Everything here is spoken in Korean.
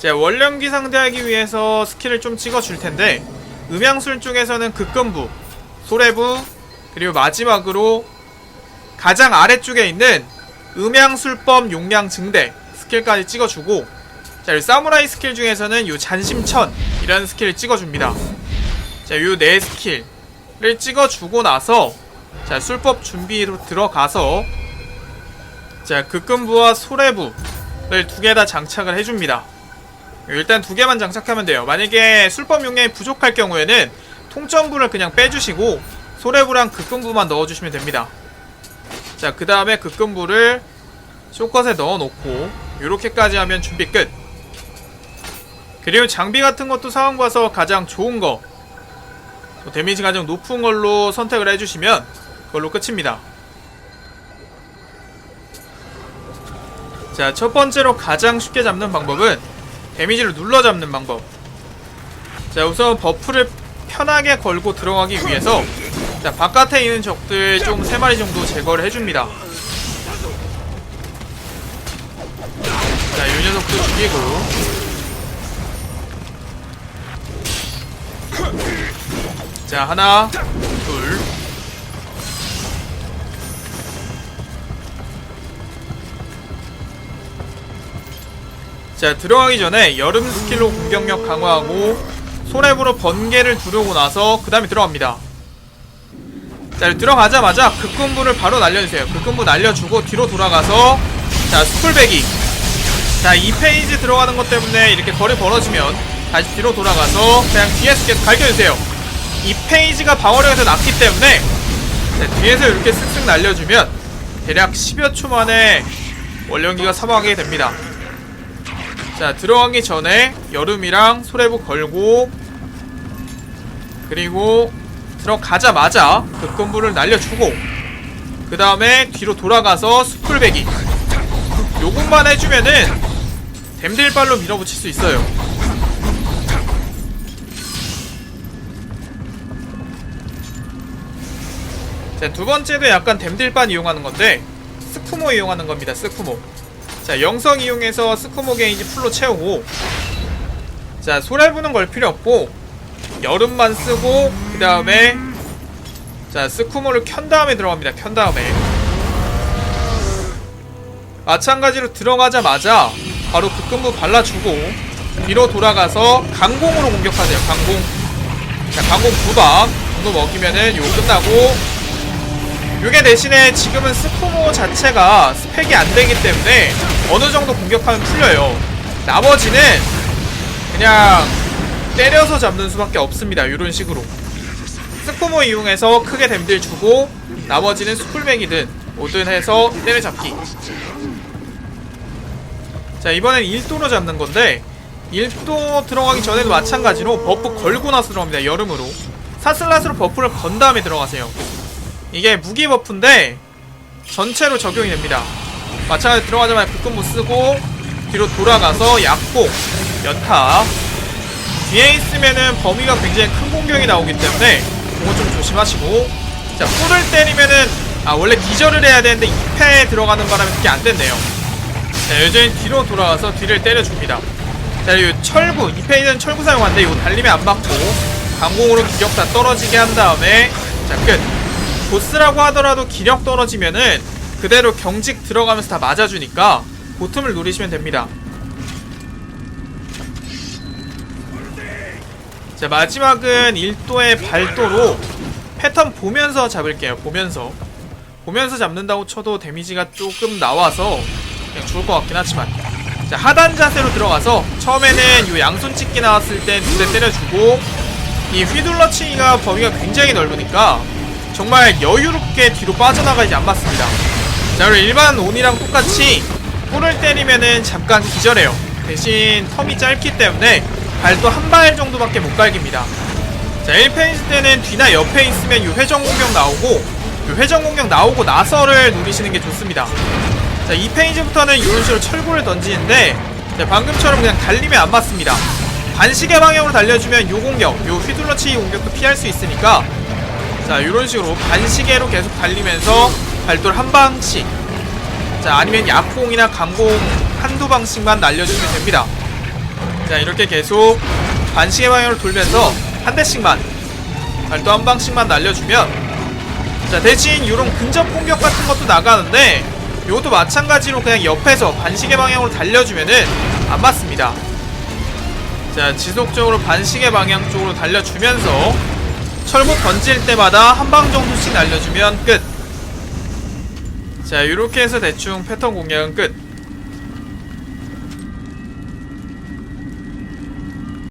자, 원령기 상대하기 위해서 스킬을 좀 찍어줄 텐데 음양술 쪽에서는 극금부, 소래부, 그리고 마지막으로 가장 아래쪽에 있는 음양술법 용량 증대 스킬까지 찍어주고 자, 이 사무라이 스킬 중에서는 요 잔심천 이라는 스킬을 찍어줍니다. 자, 요 네 스킬을 찍어주고 나서 자, 술법 준비로 들어가서 자, 극금부와 소래부를 두 개 다 장착을 해줍니다. 일단 두 개만 장착하면 돼요. 만약에 술법 용량이 부족할 경우에는 통점부를 그냥 빼주시고 소래부랑 극금부만 넣어주시면 됩니다. 자, 그 다음에 극금부를 쇼컷에 넣어놓고 이렇게까지 하면 준비 끝. 그리고 장비 같은 것도 상황 봐서 가장 좋은 거, 또 데미지 가장 높은 걸로 선택을 해주시면 그걸로 끝입니다. 자, 첫 번째로 가장 쉽게 잡는 방법은 데미지를 눌러 잡는 방법. 자, 우선 버프를 편하게 걸고 들어가기 위해서 자, 바깥에 있는 적들 좀 3마리 정도 제거를 해줍니다. 자, 이 녀석도 죽이고. 자, 하나, 자, 들어가기 전에 여름 스킬로 공격력 강화하고 소랩으로 번개를 두르고 나서 그 다음에 들어갑니다. 자, 들어가자마자 극금부를 바로 날려주세요. 극금부 날려주고 뒤로 돌아가서 자, 스쿨배기. 자, 2페이지 들어가는 것 때문에 이렇게 거리 벌어지면 다시 뒤로 돌아가서 그냥 뒤에서 계속 갈겨주세요. 2페이지가 방어력에서 낮기 때문에 자, 뒤에서 이렇게 쓱쓱 날려주면 대략 10여 초 만에 원령기가 사망하게 됩니다. 자, 들어가기 전에 여름이랑 소래부 걸고 그리고 들어가자마자 극건부를 날려주고 그 다음에 뒤로 돌아가서 스쿨배기. 요것만 해주면은 댐딜발로 밀어붙일 수 있어요. 자 두번째도 약간 댐딜반 이용하는 건데 스쿠모 이용하는 겁니다 스쿠모 자 영성 이용해서 스쿠모 게이지 풀로 채우고. 자 소랄 부는 걸 필요 없고 여름만 쓰고 그 다음에 자 스쿠모를 켠 다음에 들어갑니다 켠 다음에. 마찬가지로 들어가자마자 바로 극금부 발라주고 뒤로 돌아가서 강공으로 공격하세요 강공. 자 강공 두방. 정도 먹이면은 요거 끝나고 요게 대신에 지금은 스쿠모 자체가 스펙이 안 되기 때문에 어느 정도 공격하면 풀려요 나머지는 그냥 때려서 잡는 수밖에 없습니다. 이런 식으로 스쿠모 이용해서 크게 댐들 주고 나머지는 스쿨맥이든 뭐든 해서 때려잡기 자 이번엔 1도로 잡는 건데 1도 들어가기 전에도 마찬가지로 버프 걸고 나서 들어갑니다. 여름으로 사슬라스로 버프를 건 다음에 들어가세요. 이게 무기 버프인데 전체로 적용이 됩니다. 마찬가지로 들어가자마자 불끈부 쓰고 뒤로 돌아가서 약공 연타. 뒤에 있으면은 범위가 굉장히 큰 공격이 나오기 때문에 그거 좀 조심하시고. 자 풀을 때리면은 아 원래 기절을 해야 되는데 2패에 들어가는 바람에 그게 안 됐네요. 자 여전히 뒤로 돌아가서 뒤를 때려줍니다. 자이 철구 2패에는 철구 사용하는데 이거 달리면 안 맞고 강공으로 기력 다 떨어지게 한 다음에 자끝 보스라고 하더라도 기력 떨어지면은 그대로 경직 들어가면서 다 맞아주니까 보틈을 노리시면 됩니다. 자 마지막은 1도의 발도로 패턴 보면서 잡을게요 보면서. 보면서 잡는다고 쳐도 데미지가 조금 나와서 그냥 죽을 것 같긴 하지만. 자 하단 자세로 들어가서 처음에는 요 양손 찍기 나왔을 때두대 때려주고 이 휘둘러치기가 범위가 굉장히 넓으니까 정말 여유롭게 뒤로 빠져나가지 안 맞습니다 자 그리고 일반 온이랑 똑같이 뿔을 때리면은 잠깐 기절해요 대신 텀이 짧기 때문에 발도 한 발 정도밖에 못 갈깁니다. 자, 1페이지 때는 뒤나 옆에 있으면 요 회전 공격 나오고 요 회전 공격 나오고 나서를 누리시는 게 좋습니다. 자, 2페이지부터는 이런 식으로 철구를 던지는데 자, 방금처럼 그냥 달리면 안 맞습니다. 반시계 방향으로 달려주면 요 공격, 요 휘둘러치기 공격도 피할 수 있으니까 자, 이런 식으로 반시계로 계속 달리면서 발도를 한 방씩 자, 아니면 약공이나 강공 한두 방씩만 날려주면 됩니다. 자 이렇게 계속 반시계 방향으로 돌면서 한 대씩만 발도 한 방씩만 날려주면 자 대신 이런 근접 공격 같은 것도 나가는데 이것도 마찬가지로 그냥 옆에서 반시계 방향으로 달려주면은 안 맞습니다 자 지속적으로 반시계 방향 쪽으로 달려주면서 철부 던질 때마다 한 방 정도씩 날려주면 끝. 자 이렇게 해서 대충 패턴 공략은 끝